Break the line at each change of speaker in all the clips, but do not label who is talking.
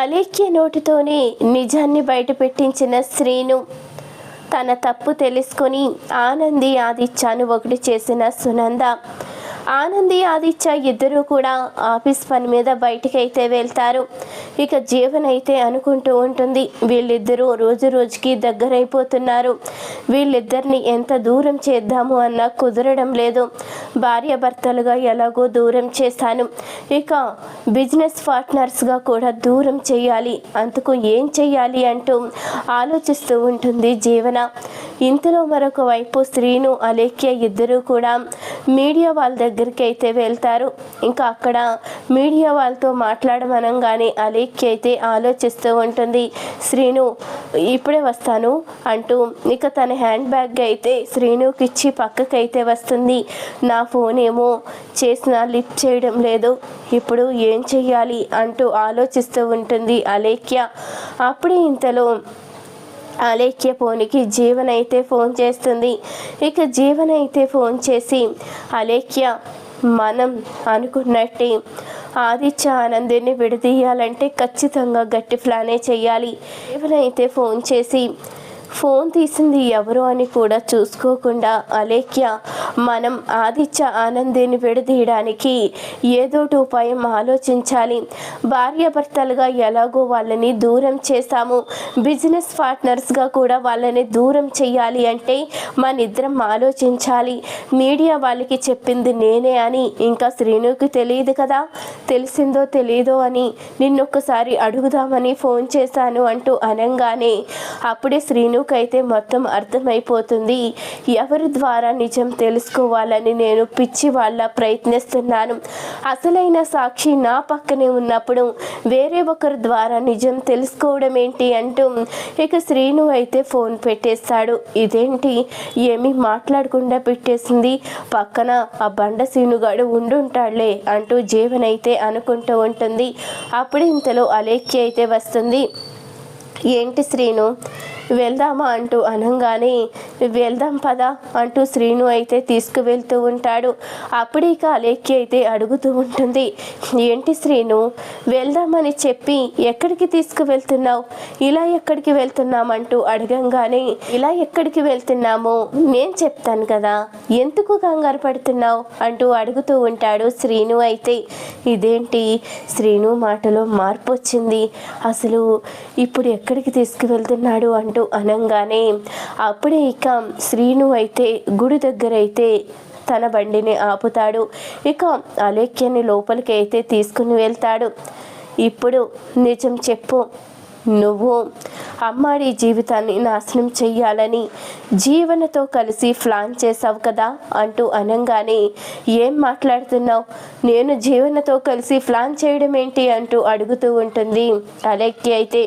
అలేఖ్య నోటితోనే నిజాన్ని బయటపెట్టించిన శ్రీను. తన తప్పు తెలుసుకొని ఆనంది ఆదిత్యను ఒకటి చేసిన సునంద. ఆనంది ఆదిత్య ఇద్దరూ కూడా ఆఫీస్ పని మీద బయటికైతే వెళ్తారు. ఇక జీవన్ అయితే అనుకుంటూ ఉంటుంది వీళ్ళిద్దరూ రోజు రోజుకి దగ్గరైపోతున్నారు. వీళ్ళిద్దరిని ఎంత దూరం చేద్దాము అన్నా కుదరడం లేదు. భార్యాభర్తలుగా ఎలాగో దూరం చేశాను ఇక బిజినెస్ పార్ట్నర్స్గా కూడా దూరం చేయాలి. అందుకు ఏం చెయ్యాలి అంటూ ఆలోచిస్తూ ఉంటుంది జీవన. ఇంతలో మరొక వైపు శ్రీను అలేఖ్య ఇద్దరూ కూడా మీడియా వాళ్ళ దగ్గర దగ్గరికి అయితే వెళ్తారు. ఇంకా అక్కడ మీడియా వాళ్ళతో మాట్లాడమనంగానే అలేఖ్య అయితే ఆలోచిస్తూ ఉంటుంది. శ్రీను ఇప్పుడే వస్తాను అంటూ ఇక తన హ్యాండ్ బ్యాగ్ అయితే శ్రీనుకి ఇచ్చి పక్కకైతే వస్తుంది. నా ఫోన్ ఏమో చేసిన లిఫ్ట్ చేయడం లేదు. ఇప్పుడు ఏం చెయ్యాలి? అంటూ ఆలోచిస్తూ ఉంటుంది అలేఖ్య. అప్పుడే ఇంతలో అలేఖ్య ఫోన్కి జీవన్ అయితే ఫోన్ చేస్తుంది. ఇక జీవన్ అయితే ఫోన్ చేసి అలేఖ్య మనం అనుకున్నట్టే ఆదిత్య ఆనందిని విడదీయాలంటే ఖచ్చితంగా గట్టి ప్లానే చేయాలి జీవన్ అయితే ఫోన్ చేసి ఫోన్ తీసింది ఎవరు అని కూడా చూసుకోకుండా అలేఖ్య మనం ఆదిత్య ఆనందిని విడదీయడానికి ఏదోటి ఉపాయం ఆలోచించాలి. భార్యాభర్తలుగా ఎలాగో వాళ్ళని దూరం చేశాము. బిజినెస్ పార్ట్నర్స్గా కూడా వాళ్ళని దూరం చేయాలి అంటే మన ఇద్దరం ఆలోచించాలి. మీడియా వాళ్ళకి చెప్పింది నేనే అని ఇంకా శ్రీనుకి తెలియదు కదా? తెలిసిందో తెలియదో అని నిన్నొక్కసారి అడుగుదామని ఫోన్ చేశాను అంటూ అనంగానే అప్పుడే శ్రీను శ్రీనుకైతే మొత్తం అర్థమైపోతుంది? ఎవరి ద్వారా నిజం తెలుసుకోవాలని నేను పిచ్చి వాళ్ళ ప్రయత్నిస్తున్నాను. అసలైన సాక్షి నా పక్కనే ఉన్నప్పుడు వేరే ఒకరి ద్వారా నిజం తెలుసుకోవడం ఏంటి అంటూ ఇక శ్రీను అయితే ఫోన్ పెట్టేస్తాడు. ఇదేంటి? ఏమీ మాట్లాడకుండా పెట్టేసింది? పక్కన ఆ బండ సీనుగాడు ఉండుంటాడులే అంటూ జీవన్ అయితే అనుకుంటూ ఉంటుంది. అప్పుడు ఇంతలో అలేఖ్య అయితే వస్తుంది. ఏంటి శ్రీను? వెళ్దామా అంటూ అనంగానే వెళ్దాం పదా అంటూ శ్రీను అయితే తీసుకువెళ్తూ ఉంటాడు. అప్పుడే ఇక అయితే అడుగుతూ ఉంటుంది ఏంటి శ్రీను వెళ్దామని చెప్పి ఎక్కడికి తీసుకువెళ్తున్నావు? ఇలా ఎక్కడికి వెళ్తున్నామంటూ అడగంగానే ఇలా ఎక్కడికి వెళ్తున్నాము నేను చెప్తాను కదా ఎందుకు కంగారు పడుతున్నావు? అంటూ అడుగుతూ ఉంటాడు శ్రీను అయితే. ఇదేంటి? శ్రీను మాటలో మార్పు వచ్చింది. అసలు ఇప్పుడు ఎక్కడికి తీసుకువెళ్తున్నాడు? అంటూ అంటూ అనంగానే అప్పుడే ఇక శ్రీను అయితే గుడి దగ్గర అయితే తన బండిని ఆపుతాడు. ఇక అలేఖ్యని లోపలికి అయితే తీసుకుని వెళ్తాడు. ఇప్పుడు నిజం చెప్పు. నువ్వు అమ్మాడి జీవితాన్ని నాశనం చెయ్యాలని జీవనతో కలిసి ప్లాన్ చేసావు కదా అంటూ అనంగానే ఏం మాట్లాడుతున్నావు? నేను జీవనతో కలిసి ప్లాన్ చేయడం ఏంటి అంటూ అడుగుతూ ఉంటుంది అలేఖ్య అయితే.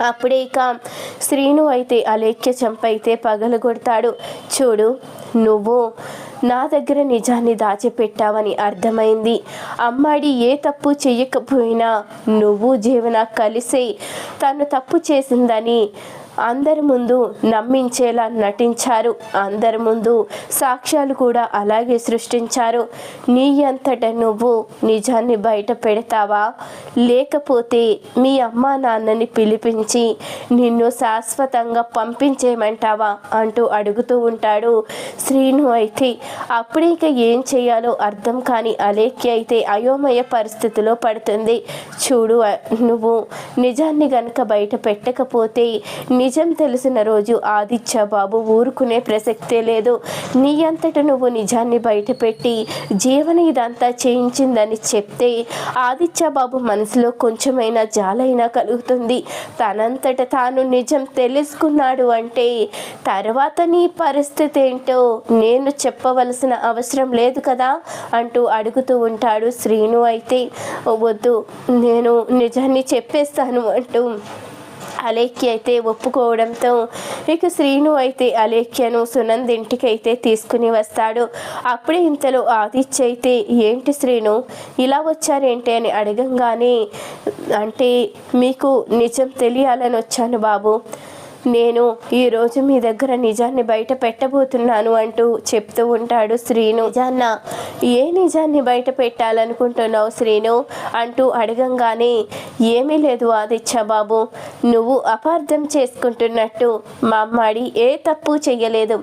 అప్పుడే ఇక శ్రీను అయితే అలేఖ్య చంపైతే పగలగొడతాడు. చూడు నువ్వు నా దగ్గర నిజాన్ని దాచిపెట్టావని అర్థమైంది. అమ్మాడి ఏ తప్పు చేయకపోయినా నువ్వు జీవన కలిసే. తను తప్పు చేసిందని అందరి ముందు నమ్మించేలా నటించారు. అందరి ముందు సాక్ష్యాలు కూడా అలాగే సృష్టించారు. నీ అంతట నువ్వు నిజాన్ని బయట పెడతావా? లేకపోతే మీ అమ్మా నాన్నని పిలిపించి నిన్ను శాశ్వతంగా పంపించేయమంటావా? అంటూ అడుగుతూ ఉంటాడు శ్రీను అయితే. అప్పుడే ఇక ఏం చేయాలో అర్థం కాని అలేఖ్య అయితే అయోమయ పరిస్థితిలో పడుతుంది. చూడు నువ్వు నిజాన్ని గనక బయట పెట్టకపోతే నిజం తెలిసిన రోజు ఆదిత్య బాబు ఊరుకునే ప్రసక్తే లేదు. నీ అంతట నువ్వు నిజాన్ని బయటపెట్టి జీవన ఇదంతా చేయించిందని చెప్తే ఆదిత్య బాబు మనసులో కొంచెమైనా జాలైనా కలుగుతుంది. తనంతట తాను నిజం తెలుసుకున్నాడు అంటే తర్వాత నీ పరిస్థితి ఏంటో నేను చెప్పవలసిన అవసరం లేదు కదా అంటూ అడుగుతూ ఉంటాడు శ్రీను అయితే. వద్దు నేను నిజాన్ని చెప్పేస్తాను అంటూ అలేఖ్య అయితే ఒప్పుకోవడంతో ఇక శ్రీను అయితే అలేఖ్యను సునంద్ ఇంటికి అయితే తీసుకుని వస్తాడు. అప్పుడే ఇంతలో ఆదిత్య అయితే ఏంటి శ్రీను? ఇలా వచ్చారేంటి? అని అడగంగానే అంటే మీకు నిజం తెలియాలని వచ్చాను బాబు. నేను ఈరోజు మీ దగ్గర నిజాన్ని బయట పెట్టబోతున్నాను అంటూ చెప్తూ ఉంటాడు శ్రీను. నిజాన్న ఏ నిజాన్ని బయట పెట్టాలనుకుంటున్నావు శ్రీను? అంటూ అడగంగానే ఏమీ లేదు ఆదిత్య బాబు నువ్వు అపార్థం చేసుకుంటున్నట్టు మా అమ్మాడి ఏ తప్పు చెయ్యలేదు.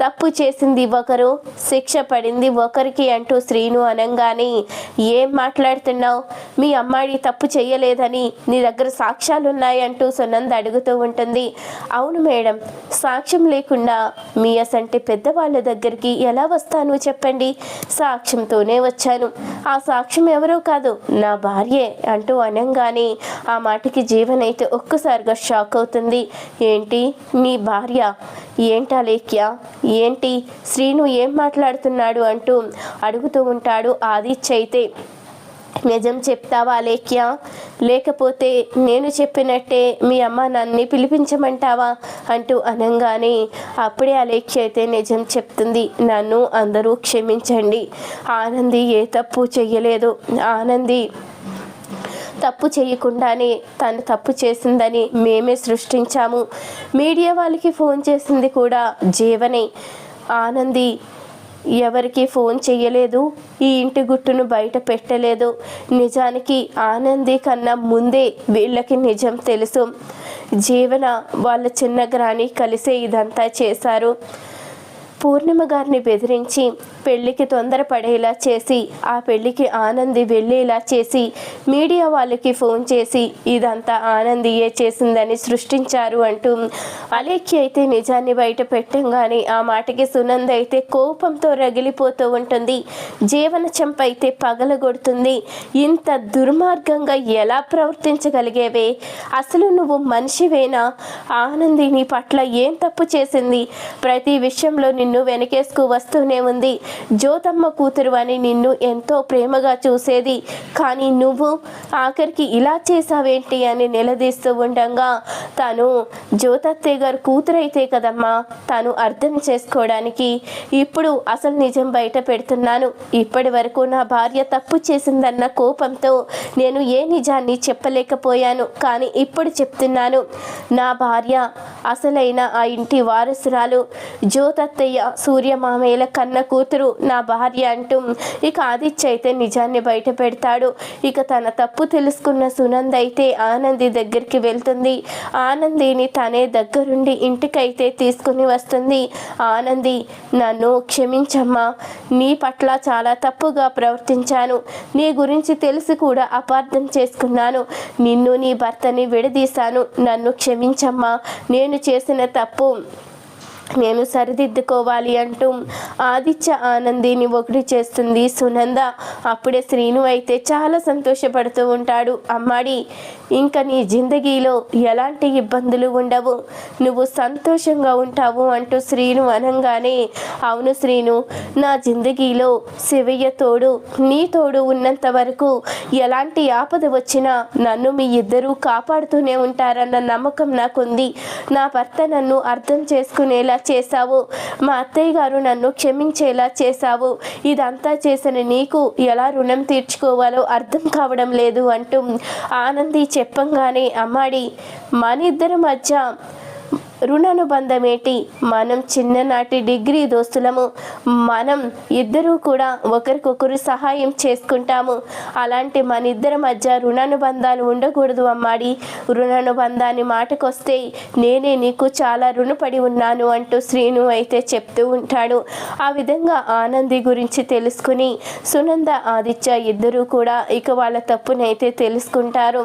తప్పు చేసింది ఒకరు శిక్ష పడింది ఒకరికి అంటూ శ్రీను అనంగానే ఏం మాట్లాడుతున్నావు? మీ అమ్మాడి తప్పు చేయలేదని నీ దగ్గర సాక్ష్యాలున్నాయంటూ సునంద అడుగుతూ ఉంటుంది. అవును మేడం. సాక్ష్యం లేకుండా మీ అసంటి పెద్దవాళ్ళ దగ్గరికి ఎలా వస్తాను చెప్పండి. సాక్ష్యంతోనే వచ్చాను. ఆ సాక్ష్యం ఎవరో కాదు నా భార్యే అంటూ అనంగానే ఆ మాటకి జీవనైతే ఒక్కసారిగా షాక్ అవుతుంది. ఏంటి? మీ భార్య? ఏంటా లేఖ్య? ఏంటి? శ్రీను ఏం మాట్లాడుతున్నాడు అంటూ అడుగుతూ ఉంటాడు ఆదిత్య అయితే. నిజం చెప్తావా లేఖ్య లేకపోతే నేను చెప్పినట్టే మీ అమ్మ నన్ను పిలిపించమంటావా? అంటూ అనగానే అప్పుడే అలేఖ్య అయితే నిజం చెప్తుంది. నన్ను అందరూ క్షమించండి. ఆనంది ఏ తప్పు చెయ్యలేదు. ఆనంది తప్పు చేయకుండానే తను తప్పు చేసిందని మేమే సృష్టించాము. మీడియా వాళ్ళకి ఫోన్ చేసింది కూడా జీవనే. ఆనంది ఎవరికి ఫోన్ చేయలేదు ఈ ఇంటి గుట్టును బయట పెట్టలేదు. నిజానికి ఆనంది కన్నా ముందే వీళ్ళకి నిజం తెలుసు. జీవన వాళ్ళ చిన్న గ్రాని కలిసే ఇదంతా చేశారు. పూర్ణిమ గారిని బెదిరించి పెళ్ళికి తొందరపడేలా చేసి ఆ పెళ్ళికి ఆనంది వెళ్ళేలా చేసి మీడియా వాళ్ళకి ఫోన్ చేసి ఇదంతా ఆనందియే చేసిందని సృష్టించారు అంటూ అలేఖ్య అయితే నిజాన్ని బయట పెట్టంగానే ఆ మాటకి సునంద అయితే కోపంతో రగిలిపోతూ ఉంటుంది. జీవన చెంప అయితే పగలగొడుతుంది. ఇంత దుర్మార్గంగా ఎలా ప్రవర్తించగలిగేవే? అసలు నువ్వు మనిషివేనా? ఆనంది నీ పట్ల ఏం తప్పు చేసింది? ప్రతి విషయంలో నిన్ను నిన్ను వెనకేసుకు వస్తూనే ఉంది. జ్యోతమ్మ కూతురు అని నిన్ను ఎంతో ప్రేమగా చూసేది. కానీ నువ్వు ఆఖరికి ఇలా చేసావేంటి అని నిలదీస్తూ ఉండగా. తను జ్యోతత్తయ్య గారు కూతురైతే కదమ్మా తను అర్థం చేసుకోవడానికి ఇప్పుడు అసలు నిజం బయట పెడుతున్నాను. ఇప్పటి వరకు నా భార్య తప్పు చేసిందన్న కోపంతో నేను ఏ నిజాన్ని చెప్పలేకపోయాను. కానీ ఇప్పుడు చెప్తున్నాను నా భార్య అసలైన ఆ ఇంటి వారసురాలు. జ్యోతత్తయ్య సూర్యమామయ్యల కన్న కూతురు నా భార్య అంటూ ఇక ఆదిత్య అయితే నిజాన్ని బయట పెడతాడు. ఇక తన తప్పు తెలుసుకున్న సునంద అయితే ఆనంది దగ్గరికి వెళ్తుంది. ఆనందిని తనే దగ్గరుండి ఇంటికైతే తీసుకుని వస్తుంది. ఆనంది నన్ను క్షమించమ్మా. నీ పట్ల చాలా తప్పుగా ప్రవర్తించాను. నీ గురించి తెలిసి కూడా అపార్థం చేసుకున్నాను. నిన్ను నీ భర్తని విడదీశాను. నన్ను క్షమించమ్మా. నేను చేసిన తప్పు నేను సరిదిద్దుకోవాలి అంటూ ఆదిత్య ఆనందిని ఒకటి చేస్తుంది. సునంద అప్పుడే శ్రీను అయితే చాలా సంతోషపడుతూ ఉంటాడు. అమ్మాడి ఇంకా నీ జిందగీలో ఎలాంటి ఇబ్బందులు ఉండవు. నువ్వు సంతోషంగా ఉంటావు అంటూ శ్రీను అనంగానే అవును శ్రీను నా జిందగీలో శివయ్య తోడు నీ తోడు ఉన్నంత వరకు ఎలాంటి ఆపద వచ్చినా నన్ను మీ ఇద్దరూ కాపాడుతూనే ఉంటారన్న నమ్మకం నాకుంది. నా భర్త నన్ను అర్థం చేసుకునేలా చేశావు. మా అత్తయ్య గారు నన్ను క్షమించేలా చేశావు. ఇదంతా చేసిన నీకు ఎలా రుణం తీర్చుకోవాలో అర్థం కావడం లేదు అంటూ ఆనంది చెప్పంగానే అమ్మాడి మన ఇద్దరి మధ్య రుణానుబంధమేటి? మనం చిన్ననాటి డిగ్రీ దోస్తులము. మనం ఇద్దరూ కూడా ఒకరికొకరు సహాయం చేసుకుంటాము. అలాంటి మన ఇద్దరి మధ్య రుణానుబంధాలు ఉండకూడదు అమ్మాడి. రుణానుబంధాన్ని మాటకొస్తే నేనే నీకు చాలా రుణపడి ఉన్నాను అంటూ శ్రీను అయితే చెప్తూ ఉంటాడు. ఆ విధంగా ఆనంది గురించి తెలుసుకుని సునంద ఆదిత్య ఇద్దరూ కూడా ఇక వాళ్ళ తప్పునైతే తెలుసుకుంటారు.